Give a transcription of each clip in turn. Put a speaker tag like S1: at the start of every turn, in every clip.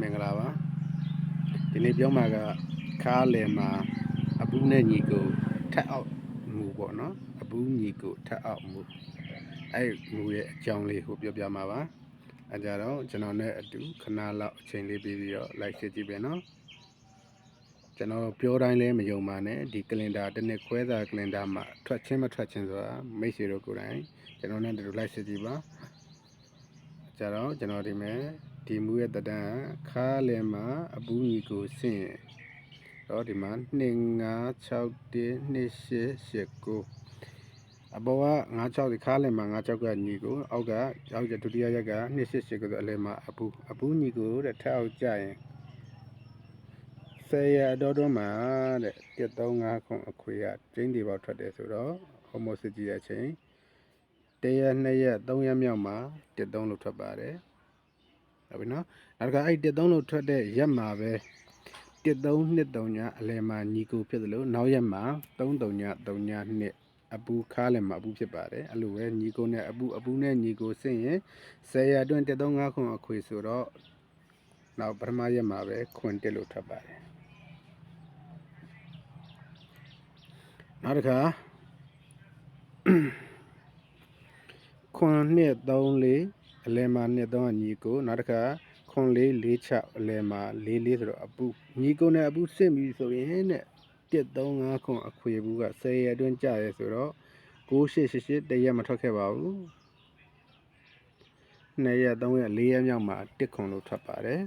S1: မင်္ဂလာပါဒီနေ့ပြောမှာကခါလယ်မှာအပူနဲ့ညီကိုထက်အောက်မူပေါ့နော်အပူညီကိုထက်အောက်မူအဲ့မူရဲ့အကြောင်းလေးကိုပြောပြမှာပါအဲကြတော့ကျွန်တော်နဲ့အတူခဏလောက်အချိန်လေးပြီးပြီးတော့ like ရှင်းကြည့်ပဲနော်ကျွန်တော်ပြောတိုင်းလည်းမယုံပါနဲ့ဒီကလင်ဒါတစ်နှစ်ခွဲစာကလင်ဒါမှာထွက်ချင်းမထွက်ချင်းဆိုတာမိတ်ဆွေတို့ကိုယ်တိုင်ကျွန်တော်နဲ့အတူ like ရှင်းကြည့်ပါကြတော့ကျွန်တော်ဒီမဲ့ ဒီမူရဲ့တဒံခါလယ်မှာအပူညီကိုဆင့်ရင်တော့ဒီမှာ2 5 6 1 2 8 8 9အပေါ်က96ဒီခါလယ်မှာ96ကညီကိုအောက်ကအောက်ကဒုတိယရက်က2 8 8ကိုဆိုအလယ်မှာအပူအပူညီကိုတဲ့ထက်အောက်ကြရင်ဆယ်ရအတော်တော်မှာတဲ့135ခုအခွေကကျင်းဒီပေါက်ထွက်တယ်ဆိုတော့ဟိုမိုစစ်ကြည့်တဲ့အချိန်တရက်2ရက်3ရက်မြောက်မှာ13လို့ထွက်ပါတယ်ဟု တ်ပြီနော်နောက်ကအဲ့13လို့ထွက်တဲ့ရက်မှာပဲ1323ညအလယ်မှာညီကိုဖြစ်သလိုနောက်ရက်မှာ33ည3ည2အပူခါလည်းမှာအပူဖြစ်ပါတယ်အဲ့လိုပဲညီကိုနဲ့အပူအပူနဲ့ညီကိုဆင့်ရင်10ရက်အတွင်း135ခုအခွေဆိုတော့နောက်ပထမရက်မှာပဲခွန်တက်လို့ထွက်ပါတယ်နောက်တစ်ခါခွန်နှစ်3လေး အလယ်မှာနှစ်3ကညီကိုနောက်တစ်ခါခွန်လေး4 6အလယ်မှာ4 4ဆိုတော့အပူညီကိုနဲ့အပူဆင့်ပြီဆိုရင်တဲ့135ခွန်အခွေဘူးက10ရက်အတွင်းကြာရဲဆိုတော့9888တရက်မထွက်ခဲ့ပါဘူး2ရက်3ရက်4ရက်မြောက်မှာ1ခွန်လို့ထွက်ပါတယ်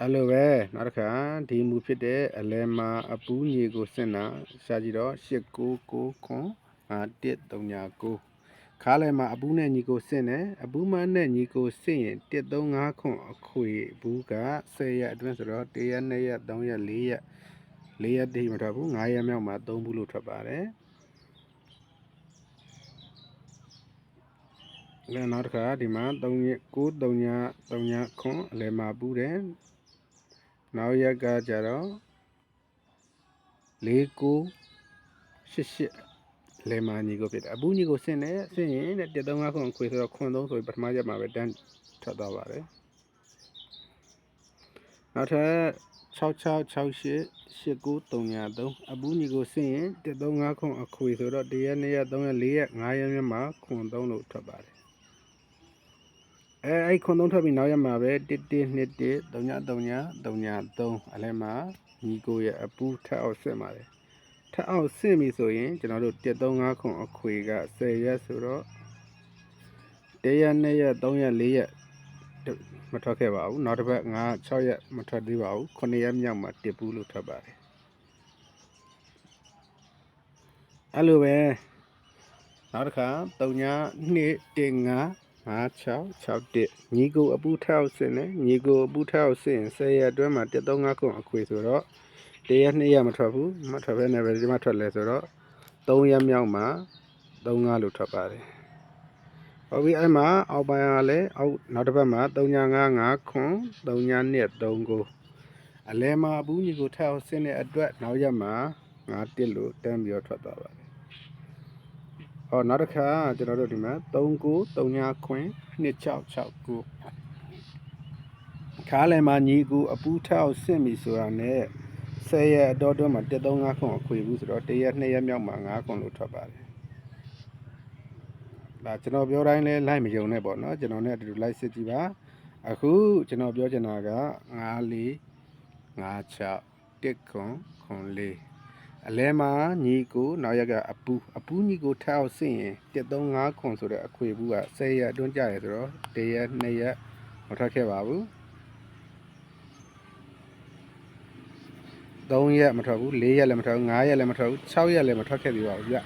S1: အဲ့လိုပဲနောက်တစ်ခါဒီမူဖြစ်တဲ့အလဲမှာအပူးညီကိုစင်တာရှာကြည့်တော့899ခွန်5139 ခါလဲမှာအပူးနဲ့ညီကိုစင်တယ်အပူးမနဲ့ညီကိုစင်ရင်135ခွန်အခွေဘူးက10ရက်အတွင်းဆိုတော့1ရက်2ရက်3ရက်4ရက်4ရက်တိမထွက်ဘူး9ရက်မြောက်မှာ3ဘူးလို့ထွက်ပါတယ်လဲနောက်တစ်ခါဒီမှာ3ရက်9 3ည3ညခွန်အလဲမှာပူးတယ်နောက်ရက်ကကြတော့၄၉၈၈ လဲမာညီကိုဖြစ်တယ်အပူညီကိုဆင်းတယ်ဆင်းရင်တဲ့135ခွန်ခွေဆိုတော့ခွန်3ဆိုပြီးပထမရက်မှာပဲတန်းထွက်သွားပါတယ်နောက်ထပ်6668 8933အပူညီကိုဆင်းရင်135ခွန်အခွေဆိုတော့1ရက်2ရက်3ရက်4ရက်5ရက်မြတ်မှာခွန်3လို့ထွက်ပါတယ်အဲအဲ့ခွန်သုံးထွက်ပြီးနောက်ရက်မှာပဲ1 1 2 1 3ည3ည3ည3အလဲမှာညီကိုရဲ့အပူထက်အောင်ဆင့်ပါတယ် ထက်အောင်ဆင့်ပြီဆိုရင်ကျွန်တော်တို့135ခွန်အခွေက10ရက်ဆိုတော့1ရက်2ရက်3ရက်4ရက်မထွက်ခဲ့ပါဘူးနောက်တစ်ပတ်9 6ရက်မထွက်သေးပါဘူး9ရက်မြောက်မှာတစ်ပူးလို့ထွက်ပါတယ်အဲ့လိုပဲနောက်တစ်ခါ3ည2 1 5 5661ညီကိုအပူထောက်စင်နဲ့ညီကိုအပူထောက်စင်10ရက်အတွင်းမှာ135ခုအခွေဆိုတော့ တရက်2ရက်မထွက်ဘူးမထွက်ဘဲနဲ့ပဲဒီမှာထွက်လဲဆိုတော့3ရက်မြောက်မှာ35လို့ထွက်ပါတယ်ဟုတ်ပြီအဲ့မှာအောက်ပိုင်းကလည်းအောက်နောက်တစ်ပတ်မှာ395ခွန်3ည2 39အလဲမှာအပူညီကိုထောက်စင်တဲ့အတွက်နောက်ရက်မှာ9တစ်လို့တန်းပြီးတော့ထွက်သွားပါတယ်ဟောနောက်တစ်ခါကျွန်တော်တို့ဒီမှာ3939ခွင်2669ခါးလယ်မှာညီကူအပူထောက်ဆင့်ပြီဆိုတာနဲ့ 10ရက်အတော်တွင်းမှာ135ခွန်အခွေဘူးဆိုတော့1ရက်2ရက်မြောက်မှာ9ခွန်လို့ထွက်ပါတယ်ဒါကျွန်တော်ပြောတိုင်းလဲလိုက်မယုံနဲ့ပေါ့နော်ကျွန်တော်နဲ့အတူတူလိုက်စစ်ကြည့်ပါအခုကျွန်တော်ပြောချင်တာက9 4 5 6 1ခွန်ခွန်4အလဲမှာညီကိုနောက်ရက်ကအပူအပူညီကိုထောက်ဆင့်ရင်135ခွန်ဆိုတဲ့အခွေဘူးက10ရက်အတွင်းကြာရဆိုတော့1ရက်2ရက်မထွက်ခဲ့ပါဘူး 3ရက်မထွက်ဘူး4ရက်လည်းမထွက်ဘူး5ရက်လည်းမထွက်ဘူး6ရက်လည်းမထွက်ခဲ့သေးပါဘူးဗျ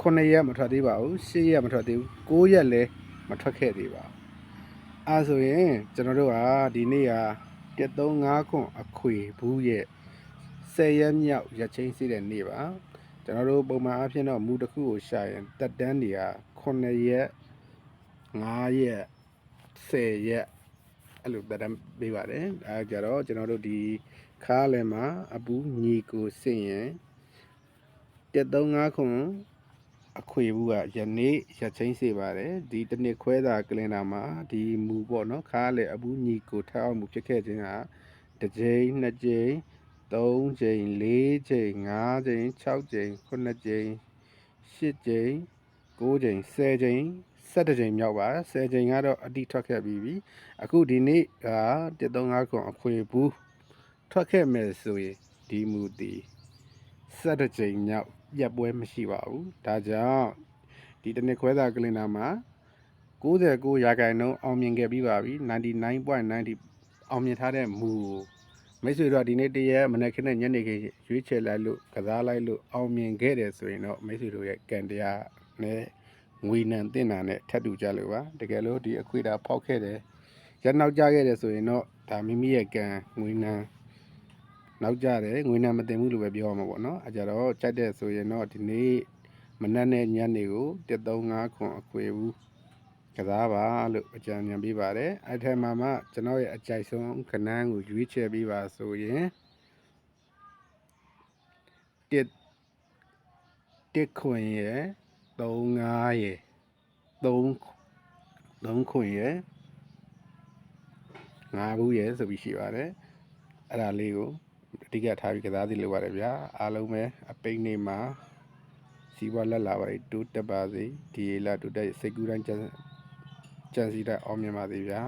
S1: 9ရက်မထွက်သေးပါဘူး10ရက်မထွက်သေးဘူး9ရက်လည်းမထွက်ခဲ့သေးပါဘူးအဲဆိုရင်ကျွန်တော်တို့ကဒီနေ့က135ခွန်အခွေဘူးရဲ့10ရက်မြောက်ရက်ချင်းစီးတဲ့နေ့ပါကျွန်တော်တို့ပုံမှန်အားဖြင့်တော့မူတစ်ခုကိုရှာရင်တက်တန်းတွေက9ရက်9ရက်10ရက် အဲ့လိုတက်တန်းပေးပါတယ်အဲကြတော့ကျွန်တော်တို့ဒီခါလဲမှာအပူညီကိုစင့်ရင်135ခွန်အခွေဘူးကယနေ့ရက်ချင်းစေပါတယ်ဒီတစ်နှစ်ခွဲသာကလင်တာမှာဒီမူပေါ့နော်ခါလေအဘူးညီကိုထောက်အောင်မူဖြစ်ခဲ့ခြင်းကတစ်ကြိမ်နှစ်ကြိမ်သုံးကြိမ်လေးကြိမ်ငါးကြိမ်၆ကြိမ်ခုနှစ်ကြိမ်ရှစ်ကြိမ်ကိုးကြိမ်ဆယ်ကြိမ် ၁၇ကြိမ်မြောက်ပါဆယ်ကြိမ်ကတော့အတိထွက်ခဲ့ပြီးပြီအခုဒီနေ့က135ခွန်အခွေဘူးထွက်ခဲ့မယ်ဆိုရင်ဒီမူဒီဆက်တစ်ကြိမ်မြောက်ရက်ပွဲမရှိပါဘူးဒါကြောင့်ဒီတစ်နှစ်ခွဲသာကလင်နာမှာ69ရာခိုင်နှုန်းအောင်မြင်ခဲ့ပြီးပါပြီ99.90အောင်မြင်ထားတဲ့မူကိုမိတ်ဆွေတို့ကဒီနေ့တည်းရဲ့မနေ့ကနဲ့ညနေခင်းရွေးချယ်လိုက်လို့ကစားလိုက်လို့အောင်မြင်ခဲ့တယ်ဆိုရင်တော့မိတ်ဆွေတို့ရဲ့ကံတရားနဲ့ ငွေနံတင်တာနဲ့ထပ်တူကြလို့ပါတကယ်လို့ဒီအခွေတာဖောက်ခဲ့တယ်ရနောက်ကြခဲ့တယ်ဆိုရင်တော့ဒါမိမိရဲ့ကံငွေနံနောက်ကြတယ်ငွေနဲ့မတင်ဘူးလို့ပဲပြောရမှာပေါ့နော်အဲကြတော့ကြိုက်တဲ့ဆိုရင်တော့ဒီနေ့မနက်နဲ့ညနေကို135ခွန်အခွေဘူးကစားပါလို့အကြံဉာဏ်ပေးပါတယ်အဲထဲမှာမှကျွန်တော်ရဲ့အကြိုက်ဆုံးခဏန်းကိုရွေးချယ်ပေးပါဆိုရင်တစ်တစ်ခွင်ရယ် 35ရယ်3 3ခွင်ရယ်5ဘူးရယ်ဆိုပြီးရှိပါတယ်အဲ့ဒါလေးကိုအဓိကထားပြီးကစားစီလိုပါတယ်ဗျာအားလုံးပဲအပိတ်နေမှာစီးပွားလက်လာပါလေတိုးတက်ပါစေဒီလာတိုးတက်စိတ်ကူးတိုင်းကြံကြံစီတဲ့အောင်မြင်ပါစေဗျာ